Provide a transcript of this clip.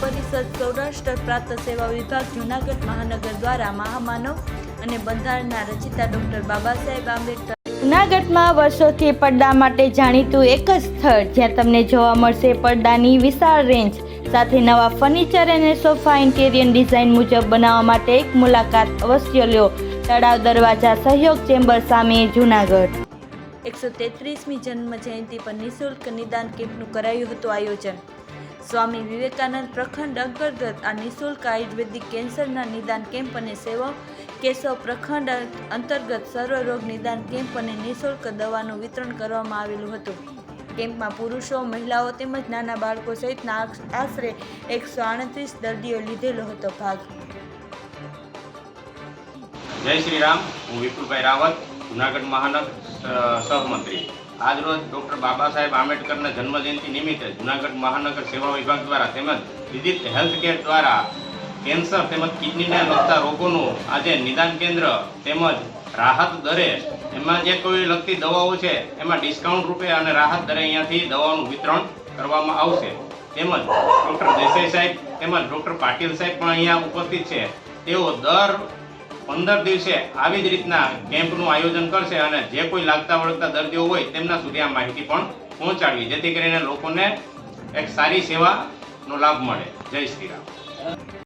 સૌરાષ્ટ્ર પ્રાપ્ત સેવા વિભાગ જૂનાગઢ મહાનગર દ્વારા મહામાનવ અને બંધારણના રચિતા ડૉક્ટર બાબા સાહેબ આંબેડકર જૂનાગઢમાં વર્ષોથી પડદા માટે જાણીતું એક જ સ્થળ જ્યાં તમને જોવા મળશે પડદાની વિશાળ રેન્જ સાથે નવા ફર્નિચર અને સોફા ઇન્ટેરિયર ડિઝાઇન મુજબ બનાવવા માટે એક મુલાકાત અવશ્ય લ્યો તળાવ દરવાજા સહયોગ ચેમ્બર સામે જૂનાગઢ. એકસો તેત્રીસમી જન્મ જયંતિ પર નિઃશુલ્ક નિદાન કેમ્પનું કરાયું હતું આયોજન. સ્વામી વિવેકાનંદ પ્રખંડ અંતર્ગત આ નિઃશુલ્ક આયુર્વેદિક કેન્સરના નિદાન કેમ્પ અને સેવા કેશવ પ્રખંડ અંતર્ગત સર્વરોગ નિદાન કેમ્પ અને નિઃશુલ્ક દવાનું વિતરણ કરવામાં આવેલું હતું. કેમ્પમાં પુરુષો, મહિલાઓ તેમજ નાના બાળકો સહિતના આશરે એકસો આડત્રીસ દર્દીઓ લીધેલો હતો ભાગ. જય શ્રી રામ. હું વિપુલભાઈ રાવત, જુનાગઢ મહાનગર સહમંત્રી. આજરોજ ડૉક્ટર બાબા સાહેબ આંબેડકરના જન્મજયંતિ નિમિત્તે જુનાગઢ મહાનગર સેવા વિભાગ દ્વારા તેમજ વિવિધ હેલ્થ કેર દ્વારા કેન્સર તેમજ કિડનીને લગતા રોગોનું આજે નિદાન કેન્દ્ર તેમજ રાહત દરે એમાં જે કોઈ લગતી દવાઓ છે, એમાં ડિસ્કાઉન્ટ રૂપે અને રાહત દરે અહીંયાથી દવાઓનું વિતરણ કરવામાં આવશે. તેમજ ડૉક્ટર દેસાઈ સાહેબ તેમજ ડૉક્ટર પાટીલ સાહેબ પણ અહીંયા ઉપસ્થિત છે. તેઓ દર પંદર દિવસે આવી જ રીતના કેમ્પનું આયોજન કરશે અને જે કોઈ લાગતા વળગતા દર્દીઓ હોય તેમના સુધી આ માહિતી પણ પહોંચાડવી, જેથી કરીને લોકોને એક સારી સેવાનો લાભ મળે. જય શ્રી રામ.